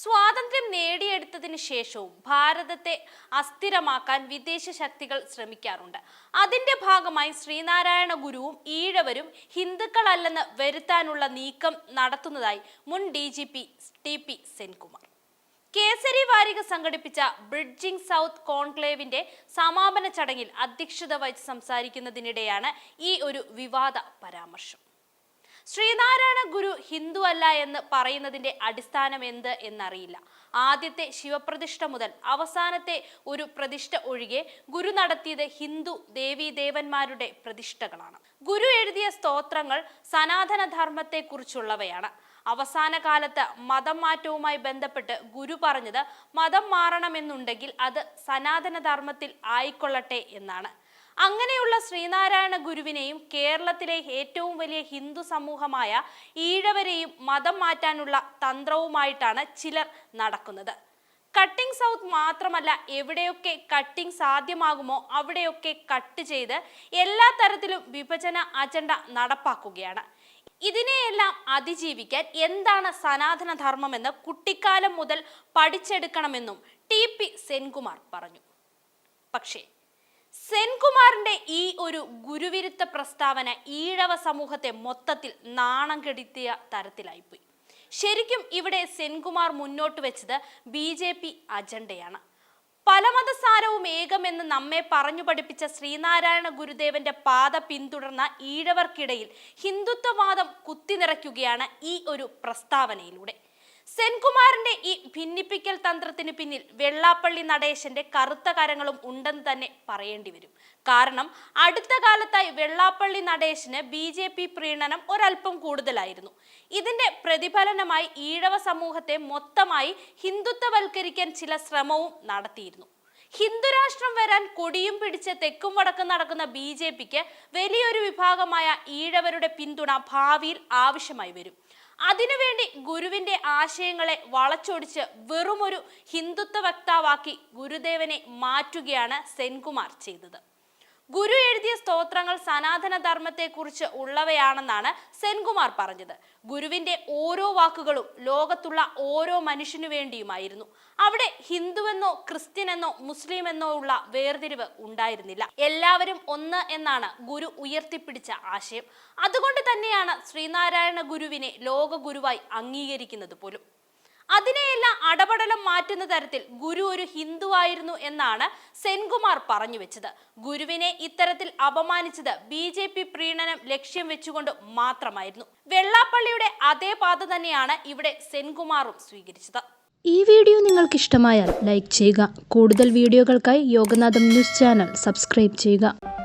സ്വാതന്ത്ര്യം നേടിയെടുത്തതിന് ശേഷവും ഭാരതത്തെ അസ്ഥിരമാക്കാൻ വിദേശ ശക്തികൾ ശ്രമിക്കാറുണ്ട്. അതിന്റെ ഭാഗമായി ശ്രീനാരായണ ഗുരുവും ഈഴവരും ഹിന്ദുക്കളല്ലെന്ന് വരുത്താനുള്ള നീക്കം നടത്തുന്നതായി മുൻ D G P T P Senkumar. Kesari വാരിക സംഘടിപ്പിച്ച ബ്രിഡ്ജിംഗ് സൗത്ത് കോൺക്ലേവിന്റെ സമാപന ചടങ്ങിൽ അധ്യക്ഷത വഹിച്ച് സംസാരിക്കുന്നതിനിടെയാണ് ഈ ഒരു വിവാദ പരാമർശം. ശ്രീനാരായണ ഗുരു ഹിന്ദു അല്ല എന്ന് പറയുന്നതിന്റെ അടിസ്ഥാനം എന്ത് എന്നറിയില്ല. ആദ്യത്തെ ശിവപ്രതിഷ്ഠ മുതൽ അവസാനത്തെ ഒരു പ്രതിഷ്ഠ ഒഴികെ ഗുരു നടത്തിയത് ഹിന്ദു ദേവീദേവന്മാരുടെ പ്രതിഷ്ഠകളാണ്. ഗുരു എഴുതിയ സ്തോത്രങ്ങൾ സനാതന ധർമ്മത്തെക്കുറിച്ചുള്ളവയാണ് അവസാന കാലത്ത് മതം മാറ്റവുമായി ബന്ധപ്പെട്ട് ഗുരു പറഞ്ഞത് മതം മാറണമെന്നുണ്ടെങ്കിൽ അത് സനാതന ധർമ്മത്തിൽ ആയിക്കൊള്ളട്ടെ എന്നാണ്. അങ്ങനെയുള്ള ശ്രീനാരായണ ഗുരുവിനെയും കേരളത്തിലെ ഏറ്റവും വലിയ ഹിന്ദു സമൂഹമായ ഈഴവരെയും മതം മാറ്റാനുള്ള തന്ത്രവുമായിട്ടാണ് ചിലർ നടക്കുന്നത്. കട്ടിംഗ് സൗത്ത് മാത്രമല്ല എവിടെയൊക്കെ കട്ടിംഗ് സാധ്യമാകുമോ അവിടെയൊക്കെ കട്ട് ചെയ്ത് എല്ലാ തരത്തിലും വിഭജന അജണ്ട നടപ്പാക്കുകയാണ്. ഇതിനെയെല്ലാം അതിജീവിക്കാൻ എന്താണ് സനാതന ധർമ്മമെന്ന് കുട്ടിക്കാലം മുതൽ പഠിച്ചെടുക്കണമെന്നും ടി പി സെൻകുമാർ പറഞ്ഞു. പക്ഷേ സെൻകുമാറിന്റെ ഈ ഒരു ഗുരുവിരുദ്ധ പ്രസ്താവന ഈഴവ സമൂഹത്തെ മൊത്തത്തിൽ നാണം കെടുത്തിയ തരത്തിലായിപ്പോയി. ശരിക്കും ഇവിടെ സെൻകുമാർ മുന്നോട്ട് വെച്ചത് ബി ജെ പി അജണ്ടയാണ്. പലമതസാരവും ഏകമെന്ന് നമ്മെ പറഞ്ഞു പഠിപ്പിച്ച ശ്രീനാരായണ ഗുരുദേവന്റെ പാത പിന്തുടർന്ന ഈഴവർക്കിടയിൽ ഹിന്ദുത്വവാദം കുത്തിനിറയ്ക്കുകയാണ് ഈ ഒരു പ്രസ്താവനയിലൂടെ. സെൻകുമാറിന്റെ ഈ ഭിന്നിപ്പിക്കൽ തന്ത്രത്തിന് പിന്നിൽ വെള്ളാപ്പള്ളി നടേശന്റെ കറുത്ത കരങ്ങളും ഉണ്ടെന്ന് തന്നെ പറയേണ്ടി വരും. കാരണം അടുത്ത കാലത്തായി വെള്ളാപ്പള്ളി നടേശന് ബി ജെ പി പ്രീണനം ഒരല്പം കൂടുതലായിരുന്നു. ഇതിന്റെ പ്രതിഫലനമായി ഈഴവ സമൂഹത്തെ മൊത്തമായി ഹിന്ദുത്വവൽക്കരിക്കാൻ ചില ശ്രമവും നടത്തിയിരുന്നു. ഹിന്ദുരാഷ്ട്രം വരാൻ കൊടിയും പിടിച്ച് തെക്കും വടക്കും നടക്കുന്ന ബി ജെ പിക്ക് വലിയൊരു വിഭാഗമായ ഈഴവരുടെ പിന്തുണ ഭാവിയിൽ ആവശ്യമായി വരും. അതിനുവേണ്ടി ഗുരുവിന്റെ ആശയങ്ങളെ വളച്ചൊടിച്ച് വെറുമൊരു ഹിന്ദുത്വ വക്താവാക്കി ഗുരുദേവനെ മാറ്റുകയാണ് സെൻകുമാർ ചെയ്തത്. ഗുരു എഴുതിയ സ്തോത്രങ്ങൾ സനാതന ധർമ്മത്തെക്കുറിച്ച് ഉള്ളവയാണെന്നാണ് സെൻകുമാർ പറഞ്ഞത്. ഗുരുവിന്റെ ഓരോ വാക്കുകളും ലോകത്തുള്ള ഓരോ മനുഷ്യനു വേണ്ടിയുമായിരുന്നു. അവിടെ ഹിന്ദുവെന്നോ ക്രിസ്ത്യനെന്നോ മുസ്ലിം എന്നോ ഉള്ള വേർതിരിവ് ഉണ്ടായിരുന്നില്ല. എല്ലാവരും ഒന്ന് എന്നാണ് ഗുരു ഉയർത്തിപ്പിടിച്ച ആശയം. അതുകൊണ്ട് തന്നെയാണ് ശ്രീനാരായണ ഗുരുവിനെ ലോകഗുരുവായി അംഗീകരിക്കുന്നത് പോലും. അതിനെയെല്ലാം അടപടലം മാറ്റുന്ന തരത്തിൽ ഗുരു ഒരു ഹിന്ദുവായിരുന്നു എന്നാണ് സെൻകുമാർ പറഞ്ഞു വെച്ചത്. ഗുരുവിനെ ഇത്തരത്തിൽ അപമാനിച്ചത് ബി ജെ പി പ്രീണനം ലക്ഷ്യം വെച്ചുകൊണ്ട് മാത്രമായിരുന്നു. വെള്ളാപ്പള്ളിയുടെ അതേ പാത തന്നെയാണ് ഇവിടെ സെൻകുമാറും സ്വീകരിച്ചത്. ഈ വീഡിയോ നിങ്ങൾക്ക് ഇഷ്ടമായാൽ ലൈക്ക് ചെയ്യുക. കൂടുതൽ വീഡിയോകൾക്കായി യോഗനാഥം ന്യൂസ് ചാനൽ സബ്സ്ക്രൈബ് ചെയ്യുക.